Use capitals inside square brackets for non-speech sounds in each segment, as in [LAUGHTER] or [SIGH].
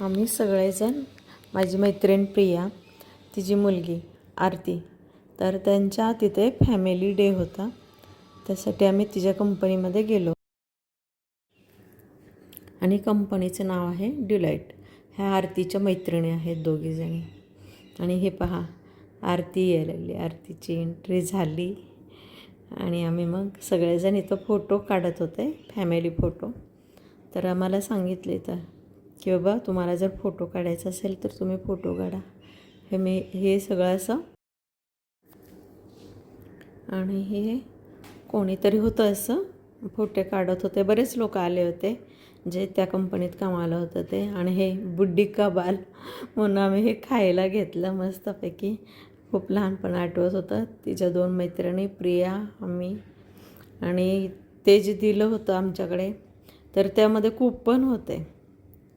आम्ही सगळेजण माझी मैत्रीण प्रिया तिची मुलगी आरती. तर त्यांच्या तिथे फॅमिली डे होता. त्यासाठी आम्ही तिच्या कंपनीमध्ये गेलो. आणि कंपनीचं नाव आहे डिलाईट ह्या आरतीच्या मैत्रिणी आहेत दोघीजणी आणि हे पहा आरती यायला लागली आरतीची एंट्री झाली. आणि आम्ही मग सगळेजण इथं फोटो काढत होते फॅमिली फोटो तर आम्हाला सांगितले तर की बाबा तुम्हाला जर फोटो काढायचा असेल तर तुम्ही फोटो काढा. हे मी हे सगळं असं. आणि हे कोणीतरी होतं असं. फोटे काढत होते बरेच लोक आले होते जे त्या कंपनीत कामाला होतं ते. आणि हे बुड्डी का बाल म्हणून आम्ही हे खायला घेतलं मस्तपैकी. खूप लहानपण आठवत होतं. तिच्या दोन मैत्रिणी प्रिया आम्ही. आणि ते जे दिलं होतं आमच्याकडे तर त्यामध्ये कूपन होते.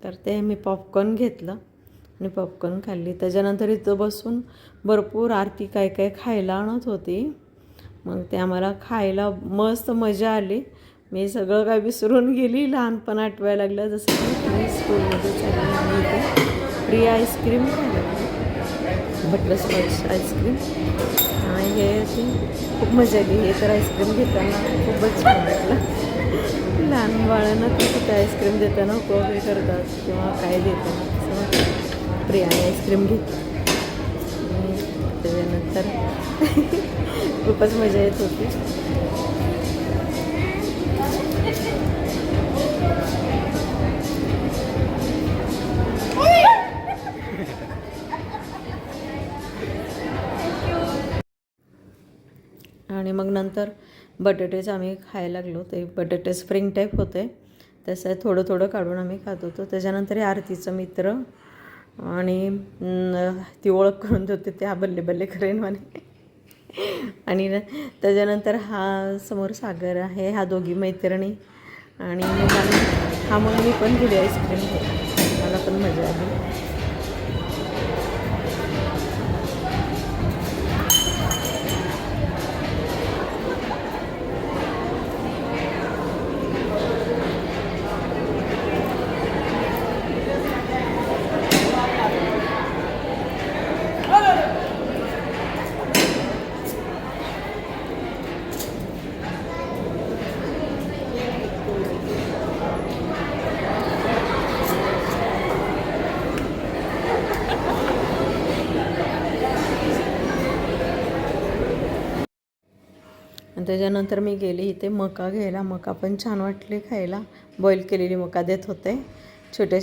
तर ते मी पॉपकॉर्न घेतलं आणि पॉपकॉर्न खाल्ली. त्याच्यानंतर इथं बसून भरपूर आरती काय काय खायला आणत होती. मग ते आम्हाला खायला मस्त मजा आली. मी सगळं काय विसरून गेली. लहानपण आठवायला लागलं. जसं की मी स्कूलमध्ये चालली आणि इथे आईस्क्रीम खायला बटरस्कॉच आईस्क्रीम आणि हे अशी खूप मजा आली. हे तर आईस्क्रीम घेताना खूपच छान वाटलं. लहान बाळांना कसं आईस्क्रीम देताना वगैरे करतात किंवा काय देताना असं प्रियाने आईस्क्रीम घेतली त्याच्यानंतर [LAUGHS] खूपच मजा येत होती. आणि मग नंतर बटाटेच आम्ही खायला लागलो. ते बटाटे स्प्रिंग टाईप होते. तसं थोडं थोडं काढून आम्ही खात होतो. त्याच्यानंतर आरतीचं मित्र आणि ती ओळख करून देते त्या बल्ले बल्ले करेन म्हणे. आणि न- त्याच्यानंतर हा समोर सागर आहे. हा दोघी मैत्रिणी. आणि मग हा मग मी पण गेली आईस्क्रीम मला पण मजा आली. आणि त्याच्यानंतर मी गेले इथे मका घ्यायला. मका पण छान वाटले खायला. बॉईल केलेली मका देत होते. छोटे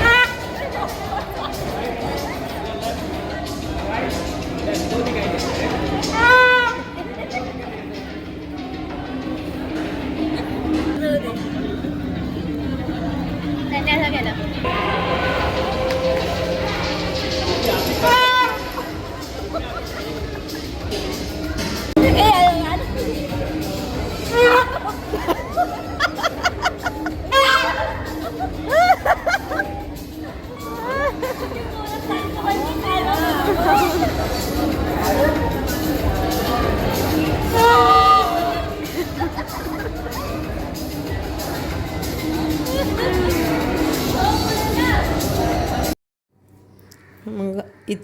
[LAUGHS]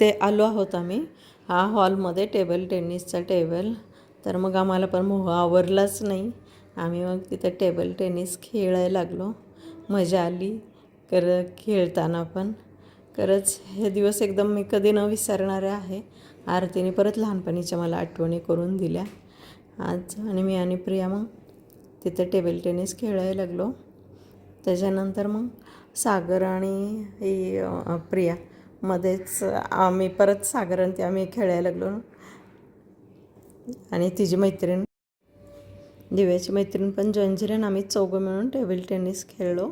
इथे आलो आहोत आम्ही. हा हॉलमध्ये टेबल टेनिसचा टेबल. तर मग आम्हाला पण मोह आवरलाच नाही. आम्ही मग तिथे टेबल टेनिस खेळायला लागलो. मजा आली कर खेळताना पण. खरंच हे दिवस एकदम मी कधी न विसरणारे आहे. आरतीने परत लहानपणीच्या मला आठवणी करून दिल्या. आज आणि मी आणि प्रिया मग तिथे टेबल टेनिस खेळायला लागलो. त्याच्यानंतर मग सागर आणि ही प्रिया मध्येच आम्ही परत सागरण ते आम्ही खेळायला लागलो. आणि तिची मैत्रीण दिव्याची मैत्रीण पण जॉईन आम्ही चौघं मिळून टेबल टेनिस खेळलो.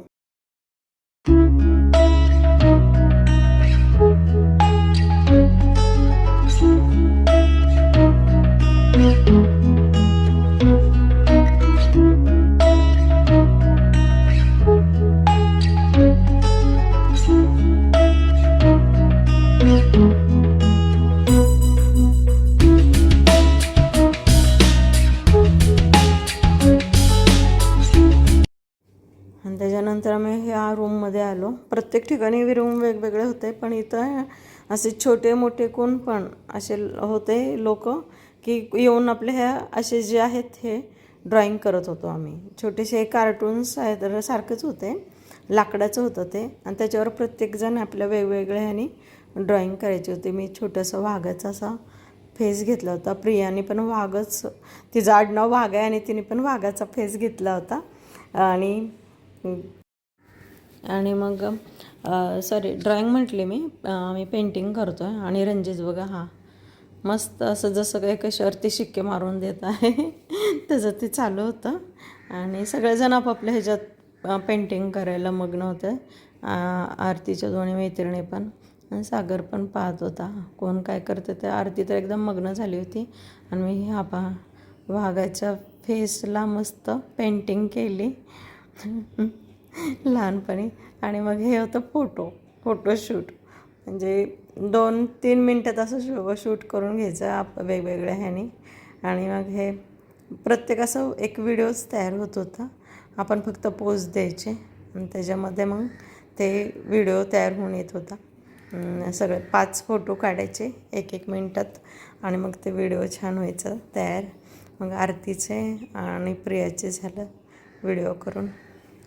प्रत्येक ठिकाणी रूम वेगवेगळे होते पण इथं असे छोटे मोठे कोण पण असे होते लोक की येऊन आपले ह्या असे जे आहेत हे ड्रॉइंग करत होतो आम्ही. छोटेसे कार्टून्स आहेत सारखेच होते. लाकडाचं होतं ते. आणि त्याच्यावर प्रत्येकजण आपल्या वेगवेगळ्या ह्यानी ड्रॉइंग करायची होती. मी छोटंसं वाघाचा असा फेस घेतला होता. प्रियाने पण वाघच तिचं आडनाव वाघ आहे आणि तिने पण वाघाचा फेस घेतला होता. आणि आणि मग सॉरी ड्रॉईंग म्हटली मी मी पेंटिंग करतो आहे आणि रंजित बघा हा. मस्त असं जसं काही कशावरती शिक्के मारून देत आहे त्याचं ते चालू होतं. आणि सगळेजण आपापल्या ह्याच्यात पेंटिंग करायला मग्न होते. आरतीच्या दोन्ही मैत्रिणी पण. आणि सागर पण पाहत होता. कोण काय करतं ते आरती तर एकदम मग्न झाली होती. आणि मी हा पा वाघाच्या फेसला मस्त पेंटिंग केली. लहानपणी. आणि मग हे होतं फोटो फोटोशूट. म्हणजे दोन तीन मिनटात असं शो शूट करून घ्यायचं आप वेगवेगळ्या ह्यानी. आणि मग हे प्रत्येक असं एक व्हिडिओज तयार होत होता. आपण फक्त पोज द्यायचे. आणि त्याच्यामध्ये मग ते व्हिडिओ तयार होऊन येत होता. सगळे पाच फोटो काढायचे एक एक मिनटात. आणि मग ते व्हिडिओ छान व्हायचं तयार. मग आरतीचे आणि प्रियाचे झालं व्हिडिओ करून.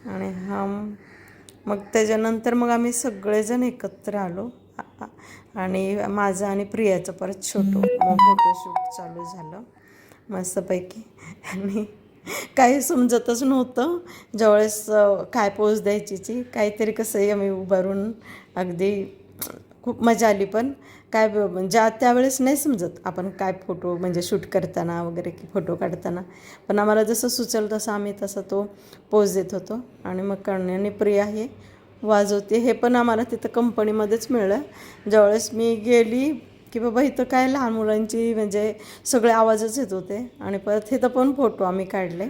आणि हा मग त्याच्यानंतर मग आम्ही सगळेजण एकत्र आलो. आणि माझं आणि प्रियाचं परत छोटं फोटोशूट चालू झालं. मस्तपैकी. आणि काही समजतच नव्हतं. ज्यावेळेस काय पोज द्यायचीची काहीतरी कसंही आम्ही उभारून अगदी खूप मजा आली पण. काय ब- म्हणजे ज्या त्यावेळेस नाही समजत आपण काय फोटो म्हणजे शूट करताना वगैरे की फोटो काढताना. पण आम्हाला जसं सुचल तसं आम्ही तसा तो पोज देत होतो. आणि मग कण्याने प्रिया हे वाजवते हे पण आम्हाला तिथं कंपनीमध्येच मिळलं. ज्यावेळेस मी गेली की बाबा इथं काय लहान मुलांची म्हणजे सगळे आवाजच येत होते. आणि परत इथं पण फोटो आम्ही काढले.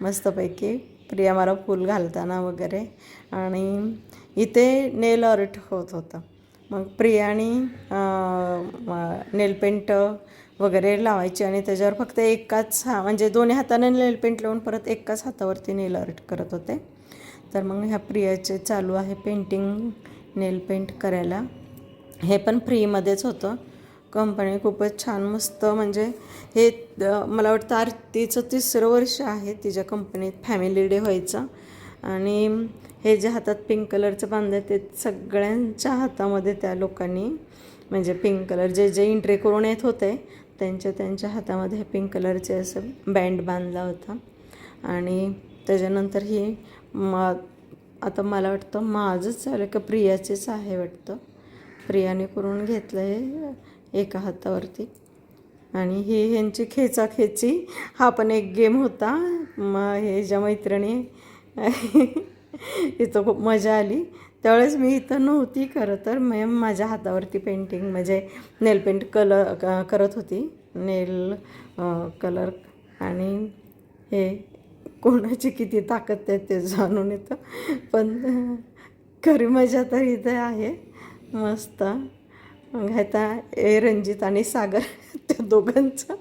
मस्तपैकी प्रिया मला फूल घालताना वगैरे. आणि इथे नेल आर्ट होत होतं. मग प्रियाणी नेलपेंट वगैरे लावायची आणि त्याच्यावर फक्त एकाच हा म्हणजे दोन्ही हाताने नेलपेंट लावून परत एकाच हातावरती नेल आर्ट करत होते. तर मग ह्या प्रियाचे चालू आहे पेंटिंग नेलपेंट करायला. हे पण फ्रीमध्येच होतं. कंपनी खूपच छान मस्त म्हणजे हे मला वाटतं आरतीचं तिसरं वर्ष आहे तिच्या कंपनीत फॅमिली डे व्हायचं. आणि हे जे हातात पिंक कलरचं बांधलं ते सगळ्यांच्या हातामध्ये त्या लोकांनी म्हणजे पिंक कलर जे जे इंट्री करून येत होते त्यांच्या त्यांच्या हातामध्ये हे पिंक कलरचे असं बँड बांधला होता. आणि त्याच्यानंतर ही म आता मला वाटतं माझंच झालं का प्रियाचेच आहे वाटतं. प्रियाने करून घेतलं आहे एका हातावरती. आणि ही ह्यांची खेचाखेची हा पण एक गेम होता. मग हे ज्या मैत्रिणी [LAUGHS] इथं खूप मजा आली. त्यावेळेस मी इथं नव्हती खरं तर. मॅम माझ्या हातावरती पेंटिंग म्हणजे नेल पेंट कलर क- करत होती. नेल कलर आणि हे कोणाची किती ताकद आहे ते जाणून येतं. पण खरी मजा तर इथे आहे. मस्त. मग आता ए रंजित आणि सागर त्या दोघांचं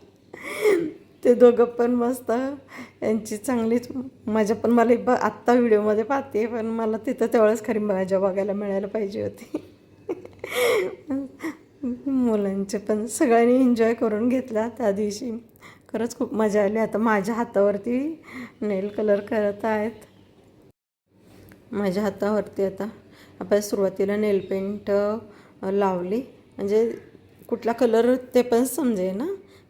ते दोघं पण मस्त. यांची चांगलीच मजा पण मला ब आत्ता व्हिडिओमध्ये पाहते पण मला तिथं तेवढंच खरी मजा बघायला मिळायला पाहिजे होती. मुलांचे पण सगळ्यांनी एन्जॉय करून घेतला त्या दिवशी. खरंच खूप मजा आली. आता माझ्या हातावरती नेल कलर करत आहेत. माझ्या हातावरती आता आपण सुरुवातीला नेल पेंट लावली. म्हणजे कुठला कलर ते पण समजे ना?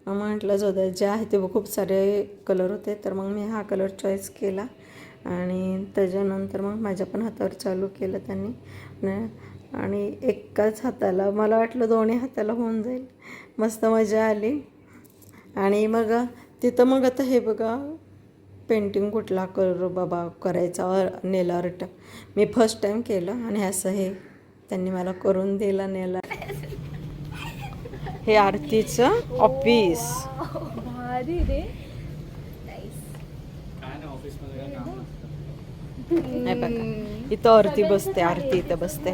मग म्हटलं जाऊ द्या जे आहे ते खूप सारे कलर होते. तर मग मी हा कलर चॉईस केला. आणि त्याच्यानंतर मग माझ्या पण हातावर चालू केलं त्यांनी. आणि एकाच हाताला मला वाटलं दोन्ही हाताला होऊन जाईल. मस्त मजा आली. आणि मग तिथं मग आता हे बघा पेंटिंग कुठला कलर बाबा करायचा नेल आर्ट मी फर्स्ट टाईम केलं आणि असं हे त्यांनी मला करून दिला नेल हे आरतीचं ऑफिस भारी रे. नाही बघा इथं आरती बसते आरती इथं बसते.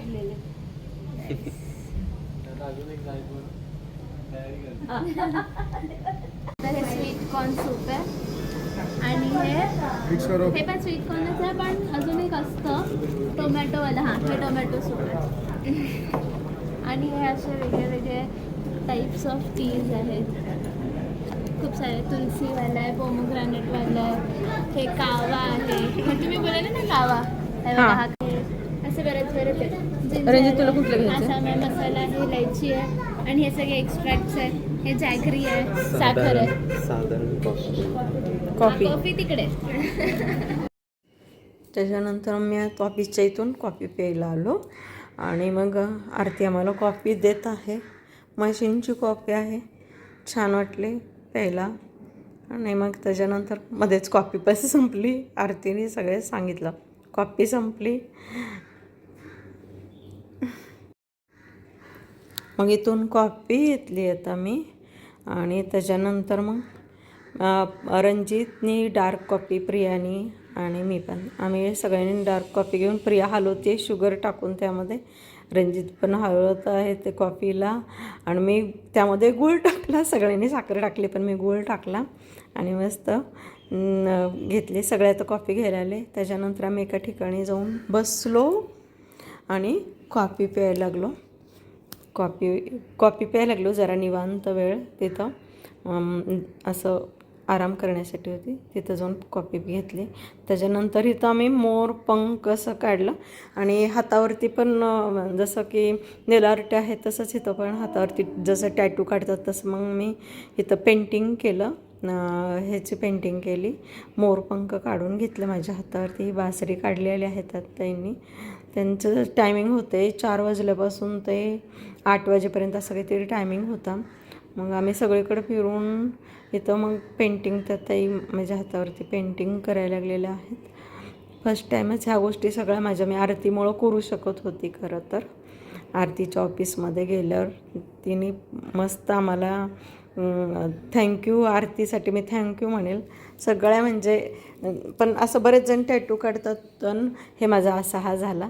तर हे स्वीट कॉर्न सूप आहे. आणि हे हे पण स्वीट कॉर्नच आहे पण अजून एक असतं टोमॅटोवाला हां हे टोमॅटो सूप आहे. आणि हे असे वेगळे वेगळे टाईप्स ऑफ टीज आहेत. खूप सारे तुलसीवाला आहे पोमोग्रॅनेटवाला आहे हे कावा आहे. हे तुम्ही बोलायला ना कावा. हे असे बरेच बरेच आहेत. जिंजर रंजित, तुला आहे, कुठलं घ्यायचं? आसाम आहे मसाला आहे इलायची आहे आणि हे सगळे एक्स्ट्रॅक्ट्स आहे हे जॅगरी आहे साखर आहे. साधारण कॉफी कॉफी कॉफी तिकडे. त्याच्यानंतर मी कॉफीच्या इथून कॉफी प्यायला आलो. आणि मग आरती आम्हाला कॉफी देत आहे. मशीनची कॉफी आहे. छान वाटली प्यायला. आणि मग त्याच्यानंतर मध्येच कॉपी पण संपली. आरतीने सगळे सांगितलं. कॉपी संपली. मग इथून कॉपी घेतली आता मी. आणि त्याच्यानंतर मग अ, रणजितनी डार्क कॉपी प्रियानी आणि मी पण. आम्ही सगळ्यांनी डार्क कॉफी घेऊन प्रिया हलवते शुगर टाकून त्यामध्ये. रणजित पण हलवत आहे ते कॉफीला. आणि मी त्यामध्ये गूळ टाकला सगळ्यांनी साखर टाकली पण मी गूळ टाकला आणि मस्त घेतले घेतली. सगळे आता कॉफी घ्यायला आले. त्याच्यानंतर आम्ही एका ठिकाणी जाऊन बसलो आणि कॉफी प्यायला लागलो. कॉफी कॉफी प्यायला लागलो जरा निवांत वेळ तिथं. असं आराम करण्यासाठी होती. तिथं जाऊन कॉपी घेतली. त्याच्यानंतर इथं आम्ही मोर पंख असं काढलं. आणि हातावरती पण जसं की नेलार्टे आहे तसंच इथं पण हातावरती जसं टॅटू काढतात तसं मग मी इथं पेंटिंग केलं. ह्याची पेंटिंग केली. मोरपंख काढून घेतलं माझ्या हातावरती. ही बासरी काढलेली आहेत त्यात त्यांनी. त्यांचं टायमिंग होते चार वाजल्यापासून ते आठ वाजेपर्यंत असं काहीतरी टायमिंग होता. मग आम्ही सगळीकडे फिरून इथं मग पेंटिंग त्या ताई माझ्या हातावरती पेंटिंग करायला लागलेल्या आहेत. फर्स्ट टाईमच ह्या गोष्टी सगळ्या माझ्या मी आरतीमुळं करू शकत होती खरं तर. आरतीच्या ऑफिसमध्ये गेल्यावर तिने मस्त आम्हाला थँक्यू आरतीसाठी मी थँक्यू म्हणेल. सगळ्या म्हणजे पण असं बरेच जण टॅटू काढतात पण हे माझा असा हा झाला.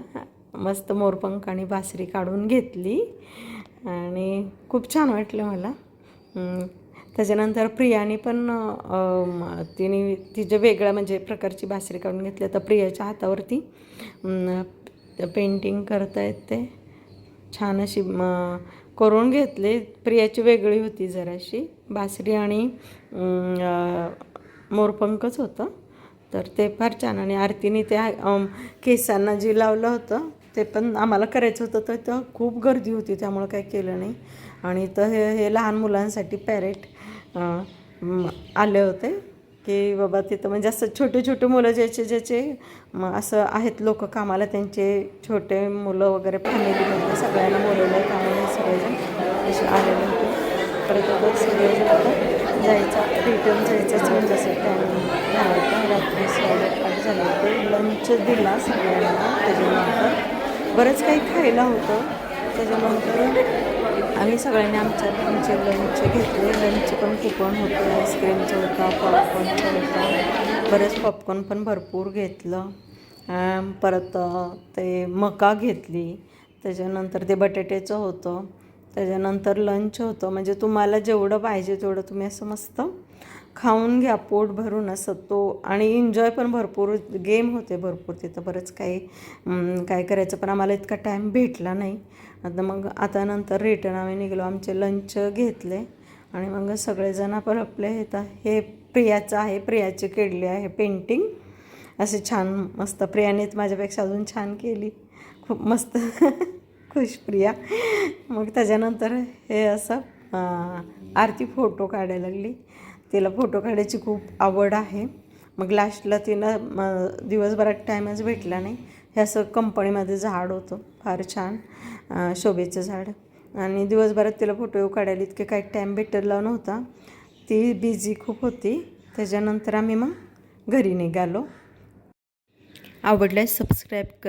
मस्त मोरपंख आणि बासरी काढून घेतली. आणि खूप छान वाटलं मला. त्याच्यानंतर प्रियाने पण तिने तिचे वेगळ्या म्हणजे प्रकारची बासरी काढून घेतली तर प्रियाच्या हातावरती. पेंटिंग करता ते. छान अशी करून घेतले. प्रियाची वेगळी होती जराशी. बासरी आणि मोरपंकच मोरपंखच होतं. तर ते फार छान. आणि आरतीने त्या केसांना जे लावलं होतं ते पण आम्हाला करायचं होतं. तर तर खूप गर्दी होती त्यामुळं काही केलं नाही. आणि तर हे हे लहान मुलांसाठी पॅरेट आले होते की बाबा तिथं म्हणजे असं छोटे छोटे मुलं ज्याचे ज्याचे असं आहेत लोक कामाला त्यांचे छोटे मुलं वगैरे फॅमिलीमधले सगळ्यांना बोलवलं कामाला सगळेजण असे आलेले होते. परत सगळेजण आता जायचा रिटर्न जायचं म्हणजे असं टायमिंग झाला होता. रात्री साडेआठ झाले होते. लंच दिला सगळ्यांना त्याच्यानंतर. बरंच काही खायला होतं. त्याच्यानंतर आम्ही सगळ्यांनी आमच्या आमचे लंच घेतले. लंच पण कुपन होतं आईस्क्रीमचं होतं पॉपकॉर्नचं होतं बरंच पॉपकॉर्न पण भरपूर घेतलं. परत ते मका घेतली. त्याच्यानंतर ते बटाट्याचं होतं. त्याच्यानंतर लंच होतं. म्हणजे तुम्हाला जेवढं पाहिजे तेवढं तुम्ही असं मस्त खाऊन घ्या पोट भरून असं तो आणि एन्जॉय पण भरपूर गेम होते भरपूर तिथं बरंच काही काय करायचं पण आम्हाला इतका टाईम भेटला नाही. आता मग आता नंतर रिटर्न आम्ही निघलो आमचे लंच घेतले आणि मग सगळेजण आपण आपले येतात हे प्रियाचं आहे प्रियाची केडली आहे पेंटिंग असे छान मस्त प्रियाने माझ्यापेक्षा अजून छान केली. खूप मस्त [LAUGHS] खुश प्रिया. मग त्याच्यानंतर हे असं आरती फोटो काढायला लागली. तिला फोटो काढायची खूप आवड आहे. मग लास्टला तिला दिवसभरात टाईमच भेटला नाही. हे असं कंपनीमध्ये झाड होतं. फार छान शोभेचं झाड. आणि दिवसभरात तिला फोटो काढायला इतके काही टाईम भेटला नव्हता. ती बिझी खूप होती. त्याच्यानंतर आम्ही मग घरी निघालो. आवडल्यास सबस्क्राईब करा.